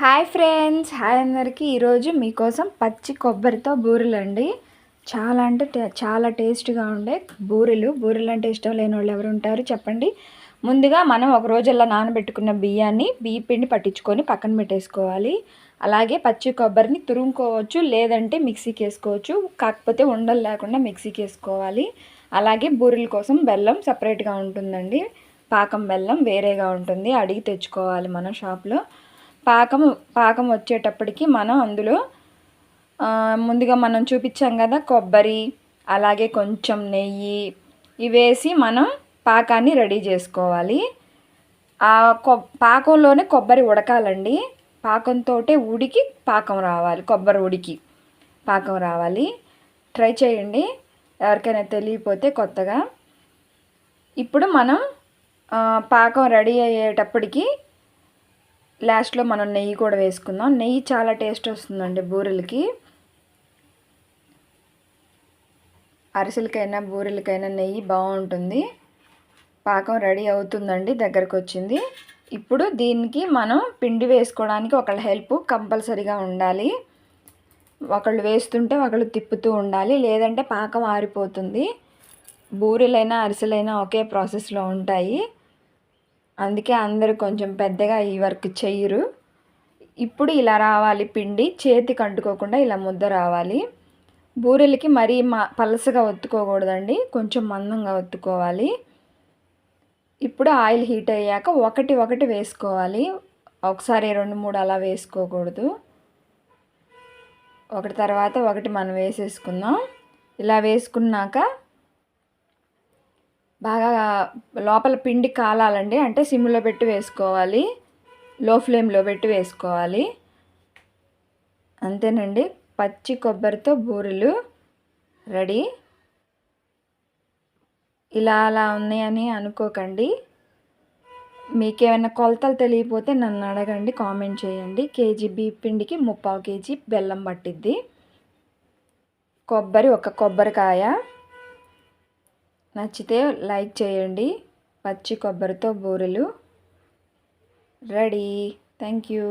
Hi friends hi అందరికీ. ఈరోజు మీకోసం పచ్చి కొబ్బరితో బూరెలు అండి చాలా అంటే చాలా టేస్ట్గా ఉండే బూరెలు. బూరెలు అంటే ఇష్టం లేని వాళ్ళు ఎవరు ఉంటారు చెప్పండి. ముందుగా మనం ఒక రోజుల్లో నానబెట్టుకున్న బియ్యాన్ని బియ్య పిండి పట్టించుకొని పక్కన పెట్టేసుకోవాలి. అలాగే పచ్చి కొబ్బరిని తురుముకోవచ్చు లేదంటే మిక్సీకి వేసుకోవచ్చు కాకపోతే ఉండలు లేకుండా మిక్సీకి వేసుకోవాలి అలాగే బూరెల కోసం బెల్లం సపరేట్గా ఉంటుందండి. పాకం బెల్లం వేరేగా ఉంటుంది. అడిగి తెచ్చుకోవాలి మనం షాప్లో. పాకం పాకం వచ్చేటప్పటికి మనం అందులో ముందుగా మనం చూపించాం కదా కొబ్బరి అలాగే కొంచెం నెయ్యి ఇవేసి మనం పాకాన్ని రెడీ చేసుకోవాలి. ఆ కొ పాకంలోనే కొబ్బరి ఉడకాలండి. పాకంతో ఉడికి పాకం రావాలి కొబ్బరి ఉడికి పాకం రావాలి. ట్రై చేయండి ఎవరికైనా తెలియకపోతే కొత్తగా. ఇప్పుడు మనం పాకం రెడీ అయ్యేటప్పటికి లాస్ట్లో మనం నెయ్యి కూడా వేసుకుందాం. నెయ్యి చాలా టేస్ట్ వస్తుందండి బూరెలకి. అరిసెలకైనా బూరెలకైనా నెయ్యి బాగుంటుంది. పాకం రెడీ అవుతుందండి దగ్గరకు వచ్చింది ఇప్పుడు దీనికి మనం పిండి వేసుకోవడానికి ఒకళ్ళ హెల్ప్ కంపల్సరీగా ఉండాలి. ఒకళ్ళు వేస్తుంటే ఒకళ్ళు తిప్పుతూ ఉండాలి. లేదంటే పాకం ఆరిపోతుంది. బూరెలైనా అరిసెలైనా ఒకే ప్రాసెస్లో ఉంటాయి. అందుకే అందరూ కొంచెం పెద్దగా ఈ వర్క్ చెయ్యరు ఇప్పుడు ఇలా రావాలి పిండి చేతికి అంటుకోకుండా ఇలా ముద్ద రావాలి. బూరెలకి మరీ మా పలసగా ఒత్తుకోకూడదండి కొంచెం మందంగా ఒత్తుకోవాలి. ఇప్పుడు ఆయిల్ హీట్ అయ్యాక ఒకటి ఒకటి వేసుకోవాలి. ఒకసారి రెండు మూడు అలా వేసుకోకూడదు. ఒకటి తర్వాత ఒకటి మనం వేసేసుకుందాం. ఇలా వేసుకున్నాక బాగా లోపల పిండి కాలాలండి. అంటే సిమ్లో పెట్టి వేసుకోవాలి. లో ఫ్లేమ్లో పెట్టి వేసుకోవాలి. అంతేనండి. పచ్చి కొబ్బరితో బూరెలు రెడీ. ఇలా అలా ఉన్నాయని అనుకోకండి. మీకేమైనా కొలతలు తెలియకపోతే నన్ను అడగండి కామెంట్ చేయండి. కేజీ బీ పిండికి ముప్పావు కేజీ బెల్లం పట్టిద్ది. కొబ్బరి ఒక కొబ్బరికాయ. నచ్చితే లైక్ చేయండి. పచ్చి కొబ్బరితో బూరెలు. రెడీ. Thank you